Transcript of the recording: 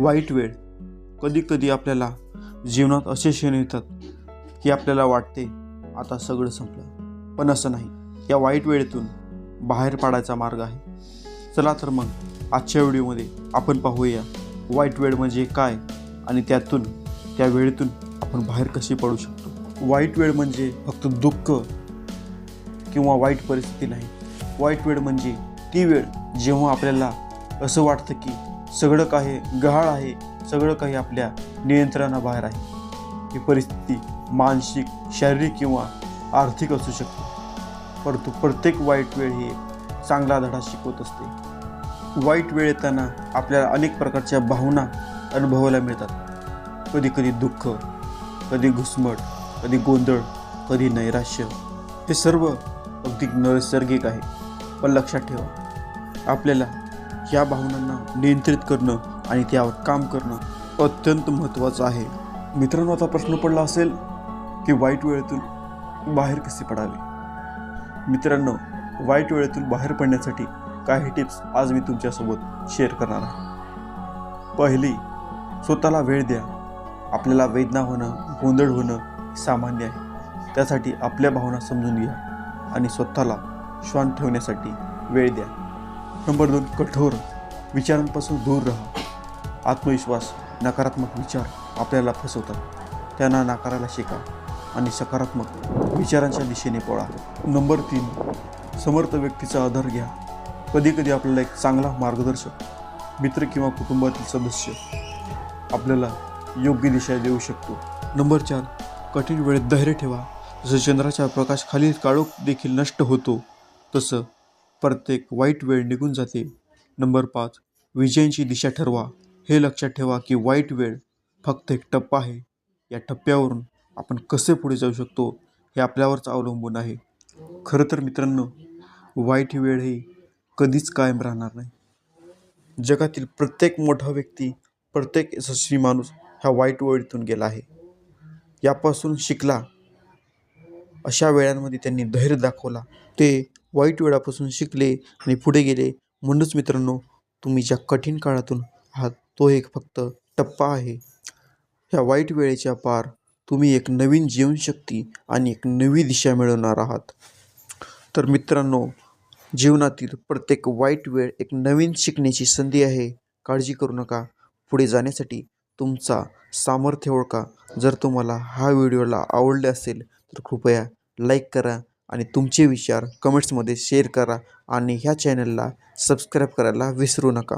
वाईट वेळ. कधीकधी आपल्याला जीवनात असे क्षण येतात की आपल्याला वाटते आता सगळं संपलं. पण असं नाही. या वाईट वेळेतून बाहेर पाडायचा मार्ग आहे. चला तर मग आजच्या व्हिडिओमध्ये आपण पाहूया वाईट वेळ म्हणजे काय आणि त्यातून त्या वेळेतून आपण बाहेर कशी पडू शकतो. वाईट वेळ म्हणजे फक्त दुःख किंवा वाईट परिस्थिती नाही. वाईट वेळ म्हणजे ती वेळ जेव्हा आपल्याला असं वाटतं की सगळं काही गहाळ आहे सगळं काही आपल्या नियंत्रणाबाहेर आहे. ही परिस्थिती मानसिक शारीरिक किंवा आर्थिक असू शकते. परंतु प्रत्येक वाईट वेळ ही एक चांगला धडा शिकवत असते. वाईट वेळ येताना आपल्याला अनेक प्रकारच्या भावना अनुभवायला मिळतात. कधी कधी दुःख कधी घुसमट कधी गोंधळ कधी नैराश्य हे सर्व अगदी नैसर्गिक आहे. पण लक्षात ठेवा आपल्याला या भावनांना नियंत्रित करणं आणि त्यावर काम करणं अत्यंत महत्त्वाचं आहे. मित्रांनो आता प्रश्न पडला असेल की वाईट वेळेतून बाहेर कसे पडावे? मित्रांनो वाईट वेळेतून बाहेर पडण्यासाठी काही टिप्स आज मी तुमच्यासोबत शेअर करणार आहे. पहिली स्वतःला वेळ द्या. आपल्याला वेदना होणं गोंधळ होणं सामान्य आहे. त्यासाठी आपल्या भावना समजून घ्या आणि स्वतःला श्वान ठेवण्यासाठी वेळ द्या. नंबर दोन कठोर विचारांपासून दूर राहा. आत्मविश्वास नकारात्मक विचार आपल्याला फसवतात. त्यांना नाकारायला शिका आणि सकारात्मक विचारांच्या दिशेने पळा. नंबर तीन समर्थ व्यक्तीचा आधार घ्या. कधीकधी आपल्याला एक चांगला मार्गदर्शक मित्र किंवा कुटुंबातील सदस्य आपल्याला योग्य दिशा देऊ शकतो. नंबर चार कठीण वेळेत धैर्य ठेवा. जसं चंद्राच्या प्रकाश खालील काळोख देखील नष्ट होतो तसं प्रत्येक वाईट वेळ निघून जाते. नंबर पाच विजयांची दिशा ठरवा. हे लक्षात ठेवा की वाईट वेळ फक्त एक टप्पा आहे. या टप्प्यावरून आपण कसे पुढे जाऊ शकतो हे आपल्यावरच अवलंबून आहे. खरं तर मित्रांनो वाईट वेळ ही कधीच कायम राहणार नाही. जगातील प्रत्येक मोठा व्यक्ती प्रत्येक यशस्वी माणूस ह्या वाईट वेळीतून गेला आहे. यापासून शिकला. अशा वेळांमध्ये त्यांनी धैर्य दाखवला. ते वाईट वेळापासून शिकले आणि पुढे गेले. म्हणूनच मित्रांनो तुम्ही ज्या कठीण काळातून आहात तो एक फक्त टप्पा आहे. ह्या वाईट वेळेच्या पार तुम्ही एक नवीन जीवनशक्ती आणि एक नवी दिशा मिळवणार आहात. तर मित्रांनो जीवनातील प्रत्येक वाईट वेळ एक नवीन शिकण्याची संधी आहे. काळजी करू नका. पुढे जाण्यासाठी तुमचा सामर्थ्य ओळखा. जर तुम्हाला हा व्हिडिओला आवडले असेल तर कृपया लाईक करा. आणि तुमचे विचार कमेंट्समध्ये शेअर करा आणि ह्या चॅनलला सबस्क्राईब करायला विसरू नका.